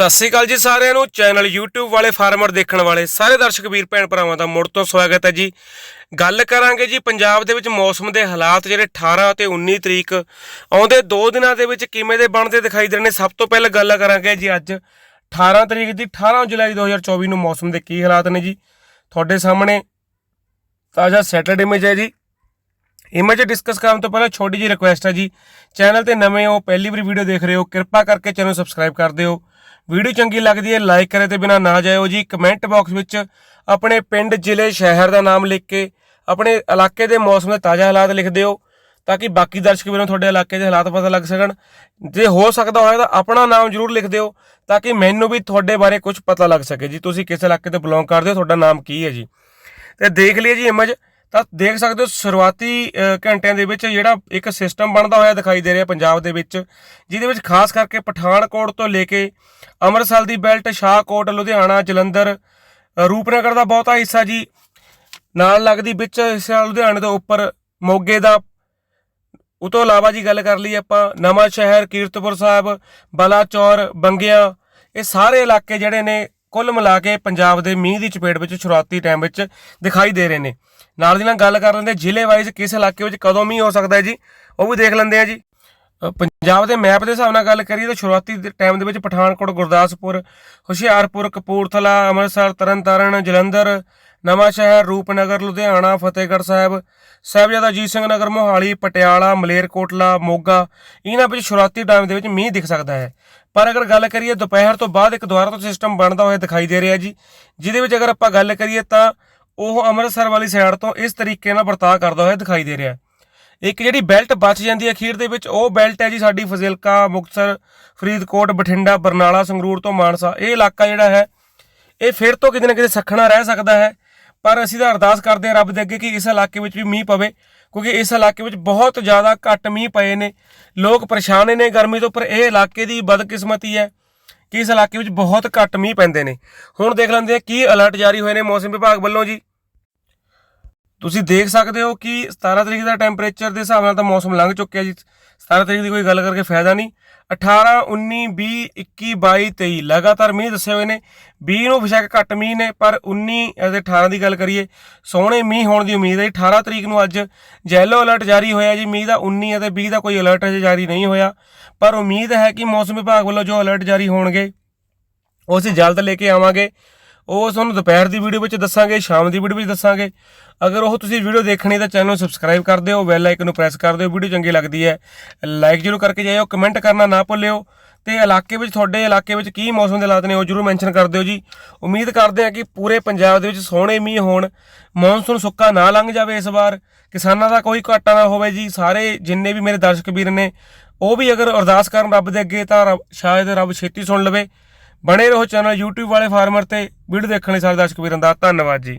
ਸਤਿ ਸ੍ਰੀ ਅਕਾਲ ਜੀ ਸਾਰਿਆਂ ਨੂੰ। ਚੈਨਲ YouTube ਵਾਲੇ ਫਾਰਮਰ ਦੇਖਣ ਵਾਲੇ ਸਾਰੇ ਦਰਸ਼ਕ ਵੀਰ ਭੈਣ ਭਰਾਵਾਂ ਦਾ ਮੁੜ ਤੋਂ ਸਵਾਗਤ ਹੈ ਜੀ। ਗੱਲ ਕਰਾਂਗੇ ਜੀ ਪੰਜਾਬ ਦੇ ਵਿੱਚ ਮੌਸਮ ਦੇ ਹਾਲਾਤ ਜਿਹੜੇ 18 ਤੇ 19 ਤਰੀਕ ਆਉਂਦੇ 2 ਦਿਨਾਂ ਦੇ ਵਿੱਚ ਕਿਵੇਂ ਦੇ ਬਣਦੇ ਦਿਖਾਈ ਦੇ ਰਹੇ ਨੇ। ਸਭ ਤੋਂ ਪਹਿਲਾਂ ਗੱਲ ਕਰਾਂਗੇ ਜੀ ਅੱਜ 18 ਤਰੀਕ ਦੀ 18 ਜੁਲਾਈ 2024 ਨੂੰ ਮੌਸਮ ਦੇ ਕੀ ਹਾਲਾਤ ਨੇ ਜੀ। ਤੁਹਾਡੇ ਸਾਹਮਣੇ ਤਾਜ਼ਾ ਸੈਟਰਡੇ ਇਮੇਜ ਹੈ ਜੀ। ਇਮੇਜ ਡਿਸਕਸ ਕਰਨ ਤੋਂ ਪਹਿਲਾਂ ਛੋਟੀ ਜਿਹੀ ਰਿਕੁਐਸਟ ਹੈ ਜੀ। ਚੈਨਲ ਤੇ ਨਵੇਂ ਹੋ, ਪਹਿਲੀ ਵਾਰੀ ਵੀਡੀਓ ਦੇਖ ਰਹੇ ਹੋ, ਕਿਰਪਾ ਕਰਕੇ ਚੈਨਲ ਸਬਸਕ੍ਰਾਈਬ ਕਰ ਦਿਓ। ਵੀਡੀਓ ਚੰਗੀ ਲੱਗਦੀ ਹੈ ਲਾਈਕ ਕਰੇ ਤੇ ਬਿਨਾ ਨਾ ਜਾਇਓ ਜੀ। ਕਮੈਂਟ ਬਾਕਸ ਵਿੱਚ ਆਪਣੇ ਪਿੰਡ, ਜ਼ਿਲ੍ਹੇ, ਸ਼ਹਿਰ ਦਾ ਨਾਮ ਲਿਖ ਕੇ ਆਪਣੇ ਇਲਾਕੇ ਦੇ ਮੌਸਮ ਦੇ ਤਾਜ਼ਾ ਹਾਲਾਤ ਲਿਖ ਦਿਓ, ਤਾਂ ਕਿ ਬਾਕੀ ਦਰਸ਼ਕ ਵੀਰਾਂ ਤੁਹਾਡੇ ਇਲਾਕੇ ਦੇ ਹਾਲਾਤ ਪਤਾ ਲੱਗ ਸਕਣ। ਜੇ ਹੋ ਸਕਦਾ ਹੋਇਆ ਤਾਂ ਆਪਣਾ ਨਾਮ ਜ਼ਰੂਰ ਲਿਖ ਦਿਓ, ਤਾਂ ਕਿ ਮੈਨੂੰ ਵੀ ਤੁਹਾਡੇ ਬਾਰੇ ਕੁਝ ਪਤਾ ਲੱਗ ਸਕੇ। ਜੀ, ਤੁਸੀਂ ਕਿਸ ਇਲਾਕੇ ਤੋਂ ਬਿਲੋਂਗ ਕਰਦੇ ਹੋ, ਤੁਹਾਡਾ ਨਾਮ ਕੀ ਹੈ ਜੀ? ਤੇ ਦੇਖ ਲਈਏ ਜੀ ਇਮੇਜ ਤਾਂ ਦੇਖ ਸਕਦੇ ਹੋ ਸ਼ੁਰੂਆਤੀ ਘੰਟਿਆਂ ਦੇ ਵਿੱਚ ਜਿਹੜਾ ਇੱਕ ਸਿਸਟਮ ਬਣਦਾ ਹੋਇਆ ਦਿਖਾਈ ਦੇ ਰਿਹਾ ਪੰਜਾਬ ਦੇ ਵਿੱਚ, ਜਿਹਦੇ ਵਿੱਚ ਖਾਸ ਕਰਕੇ ਪਠਾਨਕੋਟ ਤੋਂ ਲੈ ਕੇ ਅੰਮ੍ਰਿਤਸਰ ਦੀ ਬੈਲਟ, ਸ਼ਾਹਕੋਟ, ਲੁਧਿਆਣਾ, ਜਲੰਧਰ ਰੂਪਨਗਰ ਦਾ ਬਹੁਤਾ ਹਿੱਸਾ ਜੀ। ਨਾਲ ਲੱਗਦੀ ਵਿੱਚ ਹਿੱਸਾ ਲੁਧਿਆਣੇ ਤੋਂ ਉੱਪਰ ਮੋਗੇ ਦਾ। ਉਹ ਤੋਂ ਇਲਾਵਾ ਜੀ ਗੱਲ ਕਰ ਲਈ ਆਪਾਂ ਨਵਾਂ ਸ਼ਹਿਰ ਕੀਰਤਪੁਰ ਸਾਹਿਬ, ਬਲਾਚੌਰ, ਬੰਗਿਆ, ਇਹ ਸਾਰੇ ਇਲਾਕੇ ਜਿਹੜੇ ਨੇ ਕੁੱਲ ਮਿਲਾ ਕੇ ਪੰਜਾਬ ਦੇ ਮੀਂਹ ਦੀ ਚਪੇਟ ਵਿੱਚ ਸ਼ੁਰੂਆਤੀ ਟਾਈਮ ਵਿੱਚ ਦਿਖਾਈ ਦੇ ਰਹੇ ਨੇ। ਨਾਲ ਦੀ ਨਾਲ ਗੱਲ ਕਰ ਲੈਂਦੇ ਜ਼ਿਲ੍ਹੇ ਵਾਈਜ਼ ਕਿਸ ਇਲਾਕੇ ਵਿੱਚ ਕਦੋਂ ਮੀਂਹ ਹੋ ਸਕਦਾ ਹੈ ਜੀ? ਉਹ ਵੀ ਦੇਖ ਲੈਂਦੇ ਆ ਜੀ। ਪੰਜਾਬ ਦੇ ਮੈਪ ਦੇ ਹਿਸਾਬ ਨਾਲ ਗੱਲ ਕਰੀਏ ਤਾਂ ਸ਼ੁਰੂਆਤੀ ਟਾਈਮ ਦੇ ਵਿੱਚ ਪਠਾਨਕੋਟ, ਗੁਰਦਾਸਪੁਰ, ਹੁਸ਼ਿਆਰਪੁਰ, ਕਪੂਰਥਲਾ, ਅੰਮ੍ਰਿਤਸਰ, ਤਰਨਤਾਰਨ, ਜਲੰਧਰ ਨਵਾਂ ਸ਼ਹਿਰ ਰੂਪਨਗਰ, ਲੁਧਿਆਣਾ, ਫਤਿਹਗੜ੍ਹ ਸਾਹਿਬ, ਸਾਹਿਬਜ਼ਾਦਾ ਅਜੀਤ ਸਿੰਘ ਨਗਰ, ਮੋਹਾਲੀ, ਪਟਿਆਲਾ, ਮਲੇਰਕੋਟਲਾ, ਮੋਗਾ, ਇਹਨਾਂ ਵਿੱਚ ਸ਼ੁਰੂਆਤੀ ਟਾਈਮ ਦੇ ਵਿੱਚ ਮੀਂਹ ਦਿਖ ਸਕਦਾ ਹੈ। ਪਰ ਅਗਰ ਗੱਲ ਕਰੀਏ ਦੁਪਹਿਰ ਤੋਂ ਬਾਅਦ ਇੱਕ ਦੁਬਾਰਾ ਤੋਂ ਸਿਸਟਮ ਬਣਦਾ ਹੋਇਆ ਦਿਖਾਈ ਦੇ ਰਿਹਾ ਜੀ, ਜਿਹਦੇ ਵਿੱਚ ਅਗਰ ਆਪਾਂ ਗੱਲ ਕਰੀਏ ਤਾਂ ਉਹ ਅੰਮ੍ਰਿਤਸਰ ਵਾਲੀ ਸਾਈਡ ਤੋਂ ਇਸ ਤਰੀਕੇ ਨਾਲ ਵਰਤਾਅ ਕਰਦਾ ਹੋਇਆ ਦਿਖਾਈ ਦੇ ਰਿਹਾ। ਇੱਕ ਜਿਹੜੀ ਬੈਲਟ ਬਚ ਜਾਂਦੀ ਹੈ ਅਖੀਰ ਦੇ ਵਿੱਚ, ਉਹ ਬੈਲਟ ਹੈ ਜੀ ਸਾਡੀ ਫਜ਼ਿਲਕਾ, ਮੁਕਤਸਰ, ਫਰੀਦਕੋਟ, ਬਠਿੰਡਾ, ਬਰਨਾਲਾ, ਸੰਗਰੂਰ ਤੋਂ ਮਾਨਸਾ। ਇਹ ਇਲਾਕਾ ਜਿਹੜਾ ਹੈ, ਇਹ ਫਿਰ ਤੋਂ ਕਿਤੇ ਨਾ ਕਿਤੇ ਸਖਣਾ ਰਹਿ ਸਕਦਾ ਹੈ। ਪਰ ਅਸੀਂ ਤਾਂ ਅਰਦਾਸ ਕਰਦੇ ਹਾਂ ਰੱਬ ਦੇ ਅੱਗੇ ਕਿ ਇਸ ਇਲਾਕੇ ਵਿੱਚ ਵੀ ਮੀਂਹ ਪਵੇ। ਕਿਉਂਕਿ ਇਸ ਇਲਾਕੇ ਵਿੱਚ ਬਹੁਤ ਜ਼ਿਆਦਾ ਘੱਟ ਮੀਂਹ ਪਏ ਨੇ। ਲੋਕ ਪਰੇਸ਼ਾਨ ਨੇ ਗਰਮੀ ਤੋਂ, ਪਰ ਇਹ ਇਲਾਕੇ ਦੀ ਬਦਕਿਸਮਤੀ ਹੈ ਕਿ ਇਸ ਇਲਾਕੇ ਵਿੱਚ ਬਹੁਤ ਘੱਟ ਮੀਂਹ ਪੈਂਦੇ ਨੇ। ਹੁਣ ਦੇਖ ਲੈਂਦੇ ਹਾਂ ਕੀ ਅਲਰਟ ਜਾਰੀ ਹੋਏ ਨੇ ਮੌਸਮ ਵਿਭਾਗ ਵੱਲੋਂ ਜੀ। ਤੁਸੀਂ ਦੇਖ ਸਕਦੇ ਹੋ ਕਿ 17 ਤਰੀਕ ਦਾ ਟੈਂਪਰੇਚਰ ਦੇ ਹਿਸਾਬ ਨਾਲ ਤਾਂ ਮੌਸਮ ਲੰਘ ਚੁੱਕਿਆ ਜੀ। 17 ਤਰੀਕ ਦੀ ਕੋਈ ਗੱਲ ਕਰਕੇ ਫਾਇਦਾ ਨਹੀਂ। 18 19 20 21 22 23 ਲਗਾਤਾਰ ਮੀਂਹ ਦੱਸੇ ਹੋਏ ਨੇ। 20 ਨੂੰ ਬੇਸ਼ੱਕ ਘੱਟ ਮੀਂਹ ਨੇ, ਪਰ 19 ਅਤੇ 18 ਦੀ ਗੱਲ ਕਰੀਏ, ਸੋਹਣੇ ਮੀਂਹ ਹੋਣ ਦੀ ਉਮੀਦ ਹੈ ਜੀ। 18 ਤਰੀਕ ਨੂੰ ਅੱਜ ਯੈਲੋ ਅਲਰਟ ਜਾਰੀ ਹੋਇਆ ਜੀ। ਮੀਂਹ ਦਾ 19 ਅਤੇ 20 ਦਾ ਕੋਈ ਅਲਰਟ ਅਜੇ ਜਾਰੀ ਨਹੀਂ ਹੋਇਆ। ਪਰ ਉਮੀਦ ਹੈ ਕਿ ਮੌਸਮ ਵਿਭਾਗ ਵੱਲੋਂ ਜੋ ਅਲਰਟ ਜਾਰੀ ਹੋਣਗੇ, ਉਹ ਅਸੀਂ ਜਲਦ ਲੈ ਕੇ ਆਵਾਂਗੇ। ਉਹ ਤੁਹਾਨੂੰ ਦੁਪਹਿਰ ਦੀ ਵੀਡੀਓ ਵਿੱਚ ਦੱਸਾਂਗੇ, ਸ਼ਾਮ ਦੀ ਵੀਡੀਓ ਵਿੱਚ ਦੱਸਾਂਗੇ। ਅਗਰ ਉਹ ਤੁਸੀਂ ਵੀਡੀਓ ਦੇਖਣੀ ਤਾਂ ਚੈਨਲ ਨੂੰ ਸਬਸਕ੍ਰਾਈਬ ਕਰ ਦਿਓ ਬੈਲ ਆਈਕਨ ਨੂੰ ਪ੍ਰੈਸ ਕਰ ਦਿਓ, ਵੀਡੀਓ ਚੰਗੀ ਲੱਗਦੀ ਹੈ। ਲਾਈਕ ਜ਼ਰੂਰ ਕਰਕੇ ਜਾਇਓ ਕਮੈਂਟ ਕਰਨਾ ਨਾ ਭੁੱਲਿਓ। ਤੇ ਇਲਾਕੇ ਵਿੱਚ, ਤੁਹਾਡੇ ਇਲਾਕੇ ਵਿੱਚ ਕੀ ਮੌਸਮ ਦੇ ਹਾਲਾਤ ਨੇ ਉਹ ਜ਼ਰੂਰ ਮੈਂਸ਼ਨ ਕਰ ਦਿਓ ਜੀ। ਉਮੀਦ ਕਰਦੇ ਹਾਂ ਕਿ ਪੂਰੇ ਪੰਜਾਬ ਦੇ ਵਿੱਚ ਸੋਹਣੇ ਮੀਂਹ ਹੋਣ ਮੌਨਸੂਨ ਸੁੱਕਾ ਨਾ ਲੰਘ ਜਾਵੇ ਇਸ ਵਾਰ। ਕਿਸਾਨਾਂ ਦਾ ਕੋਈ ਘਾਟਾ ਨਾ ਹੋਵੇ ਜੀ। ਸਾਰੇ ਜਿੰਨੇ ਵੀ ਮੇਰੇ ਦਰਸ਼ਕ ਵੀਰ ਨੇ, ਉਹ ਵੀ ਅਗਰ ਅਰਦਾਸ ਕਰਨ ਰੱਬ ਦੇ ਅੱਗੇ ਤਾਂ ਰੱਬ- ਸ਼ਾਇਦ ਰੱਬ ਛੇਤੀ ਸੁਣ ਲਵੇ। ਬਣੇ ਰਹੋ ਚੈਨਲ YouTube ਵਾਲੇ ਫਾਰਮਰ ਤੇ। ਵੀਡੀਓ ਦੇਖਣ ਲਈ ਸਾਰੇ ਦਰਸ਼ਕ ਵੀਰਾਂ ਦਾ ਧੰਨਵਾਦ ਜੀ।